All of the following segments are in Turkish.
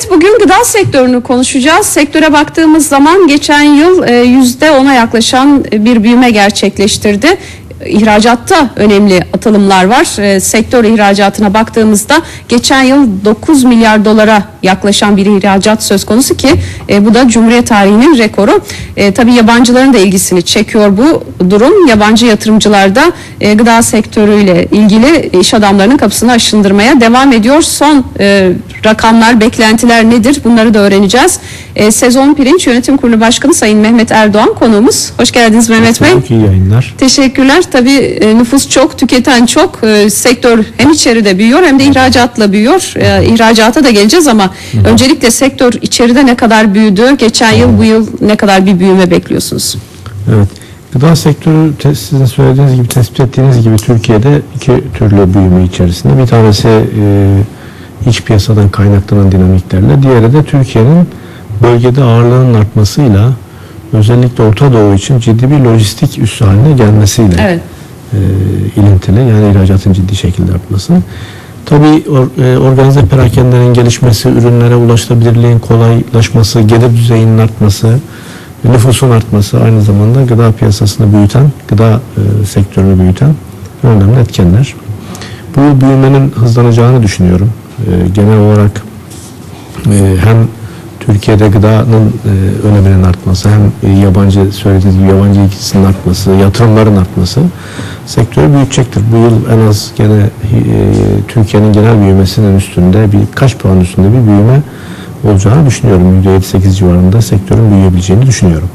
Evet bugün gıda sektörünü konuşacağız. Sektöre baktığımız zaman geçen yıl e, yüzde ona yaklaşan bir büyüme gerçekleştirdi. İhracatta önemli atılımlar var. E, Sektör ihracatına baktığımızda geçen yıl 9 milyar dolara yaklaşan bir ihracat söz konusu ki e, bu da Cumhuriyet tarihinin rekoru. E, tabii yabancıların da ilgisini çekiyor bu durum. Yabancı yatırımcılar da e, gıda sektörüyle ilgili iş adamlarının kapısını aşındırmaya devam ediyor. Son e, rakamlar, beklentiler nedir? Bunları da öğreneceğiz. E, Sezon Pirinç Yönetim Kurulu Başkanı Sayın Mehmet Erdoğan konuğumuz. Hoş geldiniz Mehmet Bey. Çok iyi yayınlar. Teşekkürler. Tabii e, nüfus çok, tüketen çok. E, sektör hem içeride büyüyor hem de ihracatla büyüyor. E, ihracata da geleceğiz ama öncelikle sektör içeride ne kadar büyüdü? Geçen yıl bu yıl ne kadar bir büyüme bekliyorsunuz? Evet. Gıda sektörü sizin söylediğiniz gibi tespit ettiğiniz gibi Türkiye'de iki türlü büyüme içerisinde. Bir tanesi e, iç piyasadan kaynaklanan dinamiklerle, diğeri de Türkiye'nin bölgede ağırlığının artmasıyla özellikle Orta Doğu için ciddi bir lojistik üssü haline gelmesiyle Evet. e, ilintili. Yani ihracatın ciddi şekilde artması. Tabii or, e, organize perakendelerin gelişmesi, ürünlere ulaşılabilirliğin kolaylaşması, gelir düzeyinin artması, nüfusun artması aynı zamanda gıda piyasasını büyüten, gıda e, sektörünü büyüten önemli etkenler. Bu büyümenin hızlanacağını düşünüyorum. E, genel olarak e, hem Türkiye'de gıdanın e, öneminin artması hem e, yabancı söylediğiniz gibi yabancı ilgisinin artması, yatırımların artması sektörü büyütecektir. Bu yıl en az gene e, Türkiye'nin genel büyümesinin üstünde birkaç puan üstünde bir büyüme olacağını düşünüyorum. %7-8 civarında sektörün büyüyebileceğini düşünüyorum.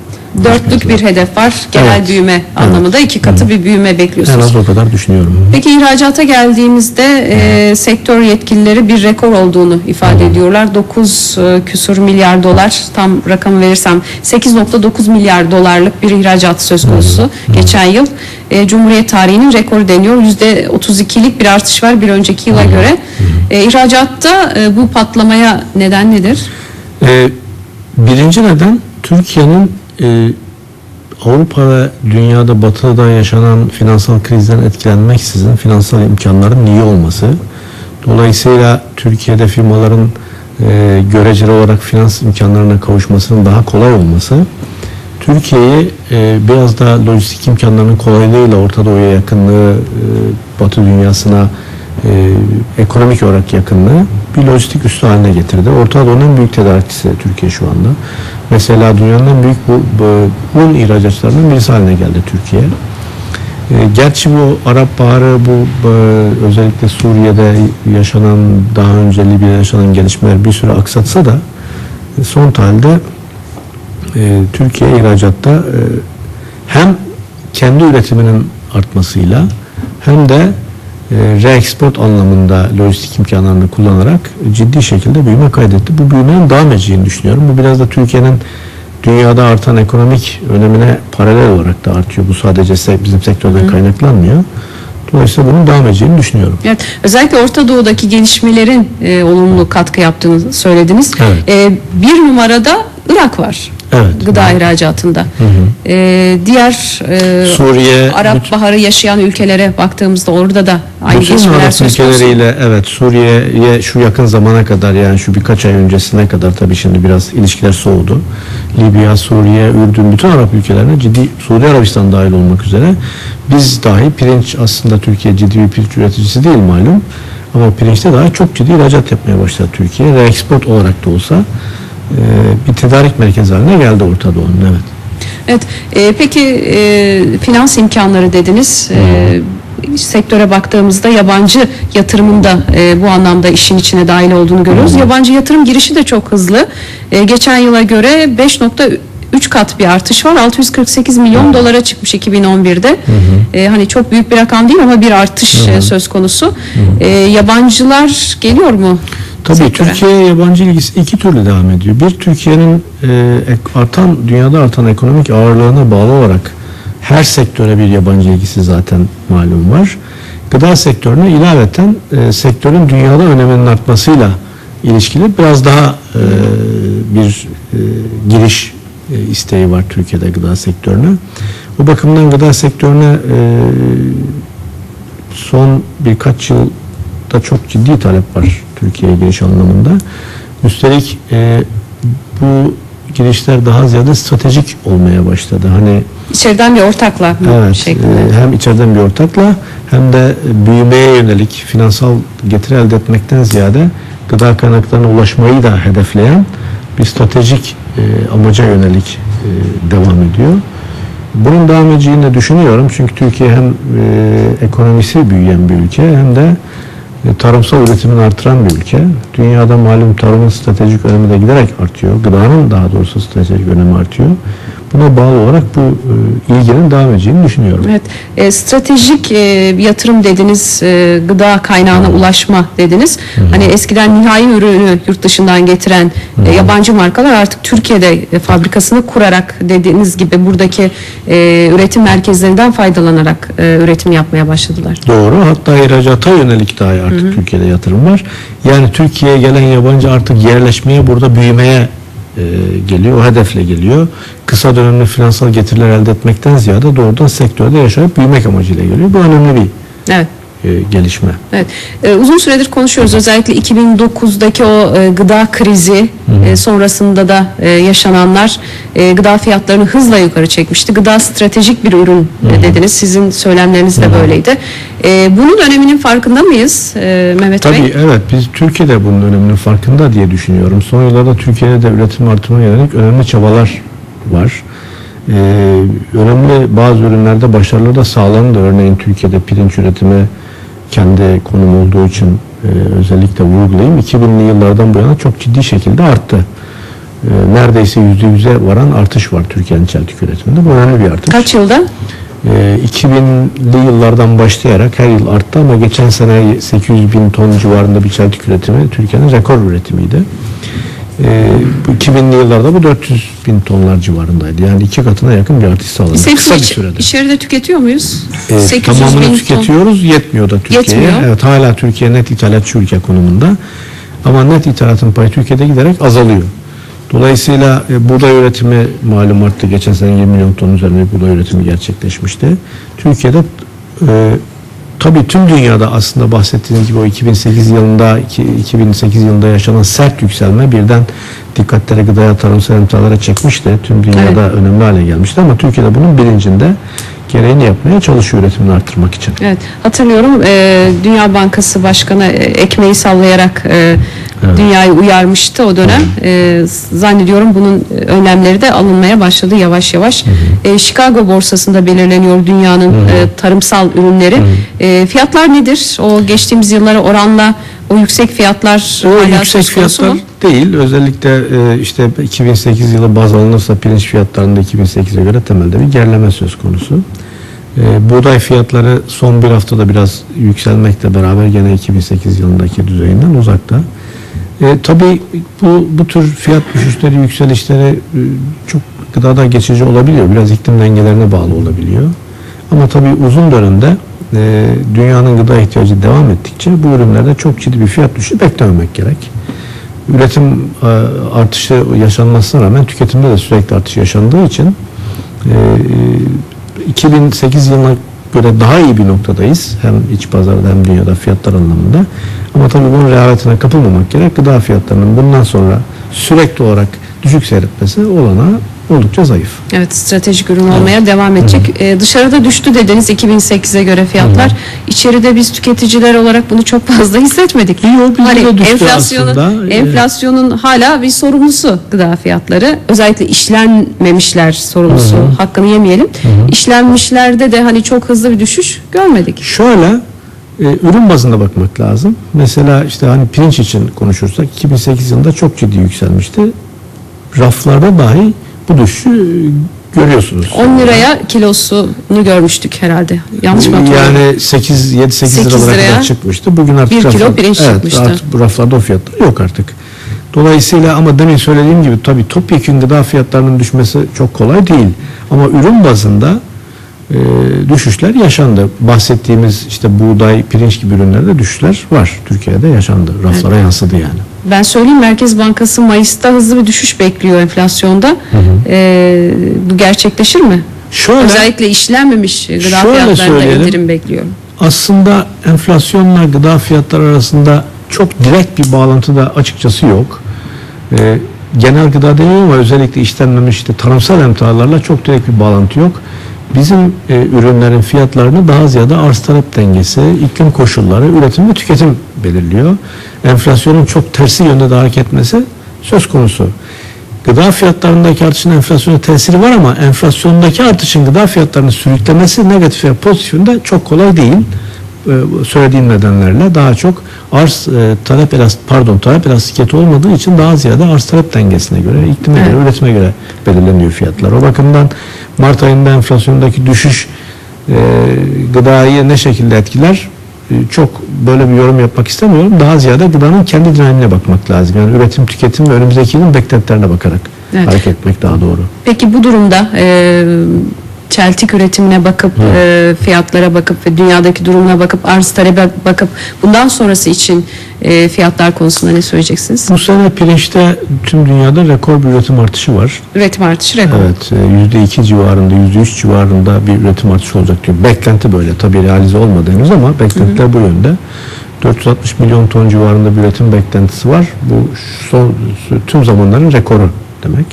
Dörtlük bir hedef var. Genel Evet. büyüme anlamında iki katı bir büyüme En bekliyorsunuz. az o kadar düşünüyorum. Peki ihracata geldiğimizde e, sektör yetkilileri bir rekor olduğunu ifade ediyorlar. 9 e, küsur milyar dolar tam rakam verirsem 8.9 milyar dolarlık bir ihracat söz konusu geçen yıl. E, Cumhuriyet tarihinin rekoru deniyor. %32'lik bir artış var bir önceki yıla göre. E, ihracatta e, bu patlamaya neden nedir? Ee, birinci neden Türkiye'nin e, Avrupa ve dünyada batıda yaşanan finansal krizden etkilenmeksizin finansal imkanların iyi olması. Dolayısıyla Türkiye'de firmaların e, göreceli olarak finans imkanlarına kavuşmasının daha kolay olması Türkiye'yi e, biraz da lojistik imkanlarının kolaylığıyla Orta Doğu'ya yakınlığı, e, Batı dünyasına e, ekonomik olarak yakınlığı bir lojistik üssü haline getirdi. Orta Doğu'nun büyük tedarikçisi Türkiye şu anda. Mesela dünyanın en büyük bu, bu un ihracatçılarından birisi haline geldi Türkiye. E, gerçi bu Arap Baharı bu, bu özellikle Suriye'de yaşanan daha önce Libya'da yaşanan gelişmeler bir süre aksatsa da e, son halde e, Türkiye ihracatta e, hem kendi üretiminin artmasıyla hem de e, reeksport anlamında lojistik imkanlarını kullanarak ciddi şekilde büyüme kaydetti. Bu büyümenin devam edeceğini düşünüyorum. Bu biraz da Türkiye'nin dünyada artan ekonomik önemine paralel olarak da artıyor. Bu sadece bizim sektörden kaynaklanmıyor. Dolayısıyla bunun devam edeceğini düşünüyorum. Evet, özellikle Orta Doğu'daki gelişmelerin e, olumlu katkı yaptığını söylediniz. Evet. E, bir numarada Irak var. Evet. Gıda ihracatında. E, diğer e, Suriye, Arap bütün- Baharı yaşayan ülkelere baktığımızda orada da aynı Bütün gelişmeler söz konusu. ülkeleriyle evet Suriye'ye şu yakın zamana kadar yani şu birkaç ay öncesine kadar tabii şimdi biraz ilişkiler soğudu. Libya, Suriye, Ürdün bütün Arap ülkelerine ciddi Suudi Arabistan dahil olmak üzere biz dahi pirinç aslında Türkiye ciddi bir pirinç üreticisi değil malum. Ama pirinçte daha çok ciddi ihracat yapmaya başladı Türkiye. Reeksport olarak da olsa bir tedarik merkezi haline geldi Orta Doğu'nun evet. Evet. e, peki e, finans imkanları dediniz. E, sektöre baktığımızda yabancı yatırımın da e, bu anlamda işin içine dahil olduğunu görüyoruz. Yabancı yatırım girişi de çok hızlı. E, geçen yıla göre 5.3 kat bir artış var. 648 milyon dolara çıkmış 2011'de. E, hani çok büyük bir rakam değil ama bir artış e, söz konusu. E, yabancılar geliyor mu? Tabii sektöre? Türkiye'ye yabancı ilgisi iki türlü devam ediyor. Bir Türkiye'nin e, artan dünyada artan ekonomik ağırlığına bağlı olarak her sektöre bir yabancı ilgisi zaten malum var. Gıda sektörüne ilaveten e, sektörün dünyada öneminin artmasıyla ilişkili biraz daha e, bir e, giriş e, isteği var Türkiye'de gıda sektörüne. O bakımdan gıda sektörüne e, son birkaç yılda çok ciddi talep var Türkiye'ye giriş anlamında. Üstelik e, bu girişler daha ziyade stratejik olmaya başladı. Hani İçeriden bir ortakla Evet, şeklinde. e, hem içeriden bir ortakla hem de büyümeye yönelik finansal getiri elde etmekten ziyade gıda kaynaklarına ulaşmayı da hedefleyen bir stratejik e, amaca yönelik e, devam ediyor. Bunun devam edeceğini de düşünüyorum çünkü Türkiye hem e, ekonomisi büyüyen bir ülke hem de tarımsal üretimini artıran bir ülke. Dünyada malum tarımın stratejik önemi de giderek artıyor. Gıdanın daha doğrusu stratejik önemi artıyor. Buna bağlı olarak bu e, ilginin devam edeceğini düşünüyorum. Evet, e, stratejik e, yatırım dediniz, e, gıda kaynağına ulaşma dediniz. Hani eskiden nihai ürünü yurt dışından getiren e, yabancı markalar artık Türkiye'de e, fabrikasını kurarak dediğiniz gibi buradaki e, üretim merkezlerinden faydalanarak e, üretim yapmaya başladılar. Doğru. Hatta ihracata yönelik dahi artık Türkiye'de yatırım var. Yani Türkiye'ye gelen yabancı artık yerleşmeye, burada büyümeye e, geliyor. O hedefle geliyor. Kısa dönemli finansal getiriler elde etmekten ziyade doğrudan sektörde yaşayıp büyümek amacıyla geliyor. Bu önemli bir Evet. e, gelişme. Evet. Ee, uzun süredir konuşuyoruz. Özellikle 2009'daki o e, gıda krizi e, sonrasında da e, yaşananlar e, gıda fiyatlarını hızla yukarı çekmişti. Gıda stratejik bir ürün e, dediniz. Sizin söylemleriniz de böyleydi. E, bunun öneminin farkında mıyız e, Mehmet Tabii Bey? evet biz Türkiye'de bunun öneminin farkında diye düşünüyorum. Son yıllarda Türkiye'de de üretim artırmaya yönelik önemli çabalar var. Ee, önemli bazı ürünlerde başarılı da sağlandı. Örneğin Türkiye'de pirinç üretimi kendi konum olduğu için e, özellikle vurgulayayım. 2000'li yıllardan bu yana çok ciddi şekilde arttı. Ee, neredeyse %100'e varan artış var Türkiye'nin çeltik üretiminde. Bu önemli bir artış. Kaç yılda? Ee, 2000'li yıllardan başlayarak her yıl arttı ama geçen sene 800 bin ton civarında bir çeltik üretimi Türkiye'nin rekor üretimiydi. Ee, bu 2000'li yıllarda bu 400 bin tonlar civarındaydı. Yani iki katına yakın bir artış sağladı. Biz Kısa bir iç- sürede. içeride tüketiyor muyuz? Ee, 800 tamamını bin ton. tüketiyoruz. Yetmiyor da Türkiye'ye. Evet hala Türkiye net ithalatçı ülke konumunda. Ama net ithalatın payı Türkiye'de giderek azalıyor. Dolayısıyla e, buğday üretimi malum arttı. Geçen sene 20 milyon ton üzerinde buğday üretimi gerçekleşmişti. Türkiye'de e, tabii tüm dünyada aslında bahsettiğiniz gibi o 2008 yılında iki- 2008 yılında yaşanan sert yükselme birden dikkatleri gıdaya tarımsal emtialara çekmişti. Tüm dünyada önemli hale gelmişti ama Türkiye'de bunun bilincinde gereğini yapmaya çalışıyor üretimini arttırmak için. Evet hatırlıyorum e, Dünya Bankası Başkanı ekmeği sallayarak e, Evet. dünyayı uyarmıştı o dönem. E, zannediyorum bunun önlemleri de alınmaya başladı yavaş yavaş. E, Chicago borsasında belirleniyor dünyanın e, tarımsal ürünleri. E, fiyatlar nedir? O geçtiğimiz yıllara oranla o yüksek fiyatlar O hala yüksek söz konusu fiyatlar mu? değil. Özellikle e, işte 2008 yılı baz alınırsa pirinç fiyatlarında 2008'e göre temelde bir gerileme söz konusu. E, buğday fiyatları son bir haftada biraz yükselmekle beraber gene 2008 yılındaki düzeyinden uzakta. E, tabii bu, bu tür fiyat düşüşleri, yükselişleri e, çok gıdada geçici olabiliyor. Biraz iklim dengelerine bağlı olabiliyor. Ama tabii uzun dönemde e, dünyanın gıda ihtiyacı devam ettikçe bu ürünlerde çok ciddi bir fiyat düşüşü beklememek gerek. Üretim e, artışı yaşanmasına rağmen tüketimde de sürekli artış yaşandığı için e, 2008 yılına göre daha iyi bir noktadayız. Hem iç pazarda hem dünyada fiyatlar anlamında. Ama tabii bunun rehavetine kapılmamak gerek. Gıda fiyatlarının bundan sonra sürekli olarak düşük seyretmesi olanağı oldukça zayıf. Evet stratejik ürün olmaya devam edecek. Ee, dışarıda düştü dediniz 2008'e göre fiyatlar. İçeride biz tüketiciler olarak bunu çok fazla hissetmedik. Yok, hani düştü enflasyonun aslında. Ee, enflasyonun hala bir sorumlusu gıda fiyatları. Özellikle işlenmemişler sorumlusu. Hakkını yemeyelim. İşlenmişlerde de hani çok hızlı bir düşüş görmedik. Şöyle e, ürün bazında bakmak lazım. Mesela işte hani pirinç için konuşursak 2008 yılında çok ciddi yükselmişti. Raflarda dahi bu düşüşü görüyorsunuz. 10 liraya kilosunu görmüştük herhalde. Yanlış mı hatırlıyorum? Yani 8 7 8 8 liralara liraya kadar çıkmıştı. Bugün artık bir kilo raflar- pirinç evet, çıkmıştı. Artık bu raflarda o fiyatlar yok artık. Dolayısıyla ama demin söylediğim gibi tabii topyekun gıda fiyatlarının düşmesi çok kolay değil. Ama ürün bazında e, düşüşler yaşandı. Bahsettiğimiz işte buğday, pirinç gibi ürünlerde düşüşler var. Türkiye'de yaşandı. Raflara yansıdı yani. Ben söyleyeyim Merkez Bankası Mayıs'ta hızlı bir düşüş bekliyor enflasyonda. Ee, bu gerçekleşir mi? Şöyle Özellikle işlenmemiş gıda fiyatlarında indirim bekliyor. aslında enflasyonla gıda fiyatları arasında çok direkt bir bağlantı da açıkçası yok. E, genel gıda deniyor ama özellikle işlenmemiş işte tarımsal emtialarla çok direkt bir bağlantı yok. Bizim e, ürünlerin fiyatlarını daha ziyade arz talep dengesi, iklim koşulları, üretim ve tüketim belirliyor. Enflasyonun çok tersi yönde de hareket etmesi söz konusu. Gıda fiyatlarındaki artışın enflasyona tesiri var ama enflasyondaki artışın gıda fiyatlarını sürüklemesi negatif ve pozitifinde çok kolay değil. Ee, söylediğim nedenlerle daha çok arz e, talep elas pardon talep elastikiyeti olmadığı için daha ziyade arz talep dengesine göre, iklime Evet. göre, üretime göre belirleniyor fiyatlar. O bakımdan Mart ayında enflasyondaki düşüş e, gıdayı ne şekilde etkiler? E, çok böyle bir yorum yapmak istemiyorum. Daha ziyade gıdanın kendi dinamiğine bakmak lazım. Yani üretim, tüketim ve önümüzdeki yılın beklentilerine bakarak Evet. hareket etmek daha doğru. Peki bu durumda e, çeltik üretimine bakıp e, fiyatlara bakıp ve dünyadaki durumuna bakıp arz talebe bakıp bundan sonrası için e, fiyatlar konusunda ne söyleyeceksiniz? Bu sene pirinçte tüm dünyada rekor bir üretim artışı var. Üretim artışı rekor. Evet, e, yüzde iki civarında, yüzde üç civarında bir üretim artışı olacak diyor. Beklenti böyle. Tabii realize olmadı henüz ama beklentiler bu yönde. 460 milyon ton civarında bir üretim beklentisi var. Bu son tüm zamanların rekoru demek.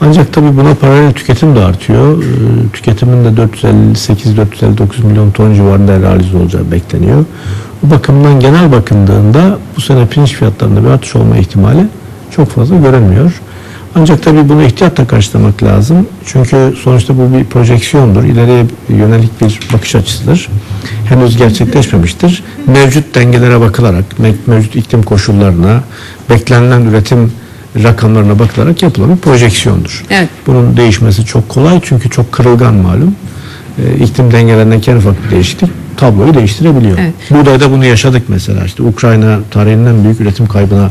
Ancak tabii buna paralel tüketim de artıyor. Ee, Tüketimin de 458-459 milyon ton civarında realize olacağı bekleniyor. Bu bakımdan genel bakıldığında bu sene pirinç fiyatlarında bir artış olma ihtimali çok fazla görünmüyor. Ancak tabii bunu ihtiyatla karşılamak lazım. Çünkü sonuçta bu bir projeksiyondur. İleriye yönelik bir bakış açısıdır. Henüz gerçekleşmemiştir. Mevcut dengelere bakılarak, me- mevcut iklim koşullarına, beklenilen üretim rakamlarına bakılarak yapılan bir projeksiyondur. Evet. Bunun değişmesi çok kolay çünkü çok kırılgan malum. Ee, iklim dengelerindeki en ufak bir değişiklik tabloyu değiştirebiliyor. Evet. Buğdayda bunu yaşadık mesela. İşte Ukrayna tarihinin en büyük üretim kaybına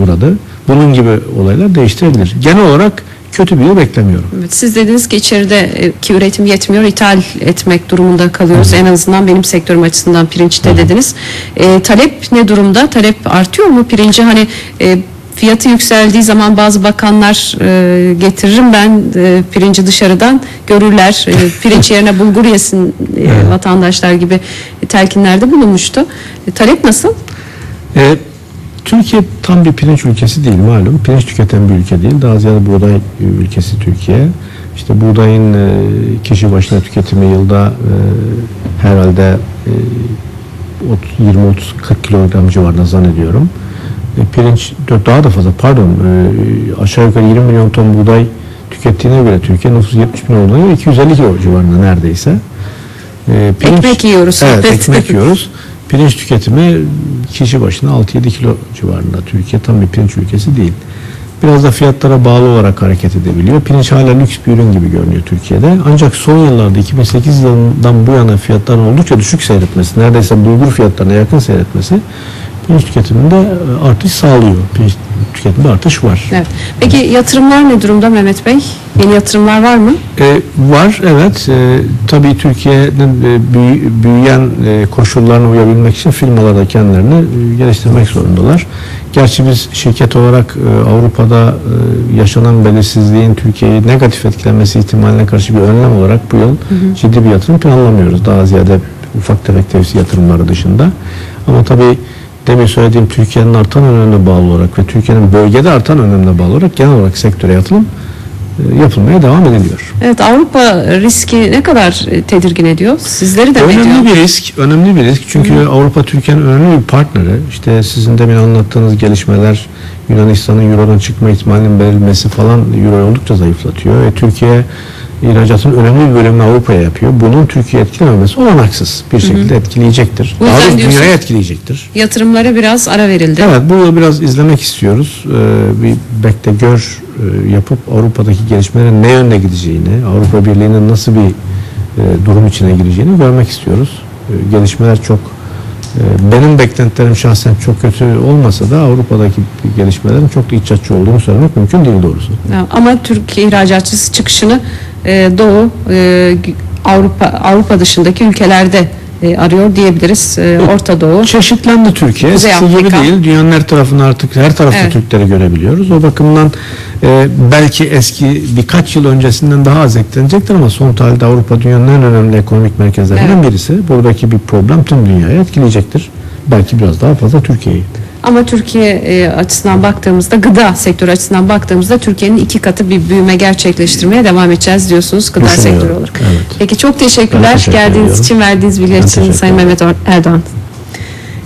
uğradı. Bunun gibi olaylar değiştirebilir. Genel olarak kötü bir yıl beklemiyorum. Evet, siz dediniz ki içerideki üretim yetmiyor, ithal etmek durumunda kalıyoruz. En azından benim sektörüm açısından pirinçte dediniz. E, talep ne durumda? Talep artıyor mu pirinci? Hani e, fiyatı yükseldiği zaman bazı bakanlar e, getiririm ben e, pirinci dışarıdan görürler. E, pirinç yerine bulgur yesin e, vatandaşlar gibi telkinlerde bulunmuştu. E, talep nasıl? E, Türkiye tam bir pirinç ülkesi değil malum. Pirinç tüketen bir ülke değil. Daha ziyade buğday ülkesi Türkiye. İşte buğdayın e, kişi başına tüketimi yılda e, herhalde e, 20-30-40 kilogram civarında zannediyorum. E, pirinç daha da fazla pardon e, aşağı yukarı 20 milyon ton buğday tükettiğine göre Türkiye nüfusu 70 milyon olduğuna göre 250 kilo civarında neredeyse. E, Ekmek yiyoruz. Evet. ekmek yiyoruz. Pirinç tüketimi kişi başına 6-7 kilo civarında. Türkiye tam bir pirinç ülkesi değil. Biraz da fiyatlara bağlı olarak hareket edebiliyor. Pirinç hala lüks bir ürün gibi görünüyor Türkiye'de. Ancak son yıllarda 2008 yılından bu yana fiyatların oldukça düşük seyretmesi, neredeyse bulgur fiyatlarına yakın seyretmesi pirinç tüketiminde e, artış sağlıyor. Pirinç tüketiminde artış var. Evet. Peki yatırımlar ne durumda Mehmet Bey? Yeni yatırımlar var mı? E, var evet. E, tabii Türkiye'nin e, büyü- büyüyen e, koşullarına uyabilmek için firmalar da kendilerini e, geliştirmek zorundalar. Gerçi biz şirket olarak e, Avrupa'da e, yaşanan belirsizliğin Türkiye'yi negatif etkilemesi ihtimaline karşı bir önlem olarak bu yıl ciddi bir yatırım planlamıyoruz. Daha ziyade ufak tefek tevsi yatırımları dışında. Ama tabii demin söylediğim Türkiye'nin artan önemine bağlı olarak ve Türkiye'nin bölgede artan önemine bağlı olarak genel olarak sektöre yatırım e, yapılmaya devam ediliyor. Evet Avrupa riski ne kadar e, tedirgin ediyor? Sizleri de mi ediyor? Önemli bir risk, önemli bir risk. Çünkü Avrupa Türkiye'nin önemli bir partneri. İşte sizin demin anlattığınız gelişmeler, Yunanistan'ın Euro'dan çıkma ihtimalinin verilmesi falan Euro'yu oldukça zayıflatıyor. E, Türkiye ihracatın önemli bir bölümünü Avrupa'ya yapıyor. Bunun Türkiye etkilememesi olanaksız bir şekilde etkileyecektir. Bu Daha doğrusu dünyaya etkileyecektir. Yatırımlara biraz ara verildi. Evet bu yıl biraz izlemek istiyoruz. Ee, bir bekle gör e, yapıp Avrupa'daki gelişmelerin ne yönde gideceğini, Avrupa Birliği'nin nasıl bir e, durum içine gireceğini görmek istiyoruz. E, gelişmeler çok benim beklentilerim şahsen çok kötü olmasa da Avrupa'daki gelişmelerin çok da iç açıcı olduğunu söylemek mümkün değil doğrusu. Ama Türkiye ihracatçısı çıkışını e, Doğu, e, Avrupa Avrupa dışındaki ülkelerde e, arıyor diyebiliriz. Orta Doğu. Çeşitlendi Türkiye. Kuzey gibi değil. Dünyanın her tarafında artık her tarafta Evet. Türkleri görebiliyoruz. O bakımdan e, belki eski birkaç yıl öncesinden daha az eklenecektir ama son tarihte Avrupa dünyanın en önemli ekonomik merkezlerinden Evet. birisi. Buradaki bir problem tüm dünyayı etkileyecektir. Belki biraz daha fazla Türkiye'yi. Ama Türkiye e, açısından baktığımızda gıda sektörü açısından baktığımızda Türkiye'nin iki katı bir büyüme gerçekleştirmeye devam edeceğiz diyorsunuz gıda sektörü olarak. evet. Peki çok teşekkürler Ben teşekkür geldiğiniz ediyorum. için verdiğiniz bilgiler için Sayın. Mehmet Erdoğan.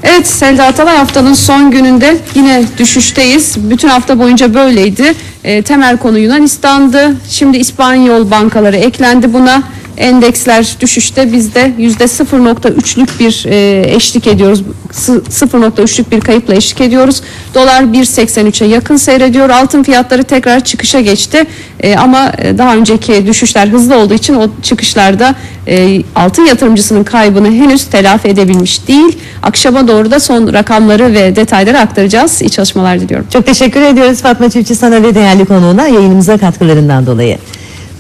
Evet Selda Atalay haftanın son gününde yine düşüşteyiz. Bütün hafta boyunca böyleydi. E, temel konu Yunanistan'dı. Şimdi İspanyol bankaları eklendi buna. Endeksler düşüşte biz de yüzde 0.3'lük bir e, eşlik ediyoruz. Sı- 0.3'lük bir kayıpla eşlik ediyoruz. Dolar 1.83'e yakın seyrediyor. Altın fiyatları tekrar çıkışa geçti. E, ama e, daha önceki düşüşler hızlı olduğu için o çıkışlarda e, altın yatırımcısının kaybını henüz telafi edebilmiş değil. Akşama doğru da son rakamları ve detayları aktaracağız. İyi çalışmalar diliyorum. Çok teşekkür ediyoruz Fatma Çiftçi sana ve değerli konuğuna yayınımıza katkılarından dolayı.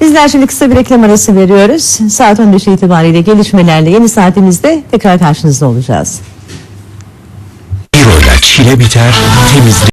Bizler şimdi kısa bir reklam arası veriyoruz. Saat 15 itibariyle gelişmelerle yeni saatimizde tekrar karşınızda olacağız. Bir oyla çile biter, temizlik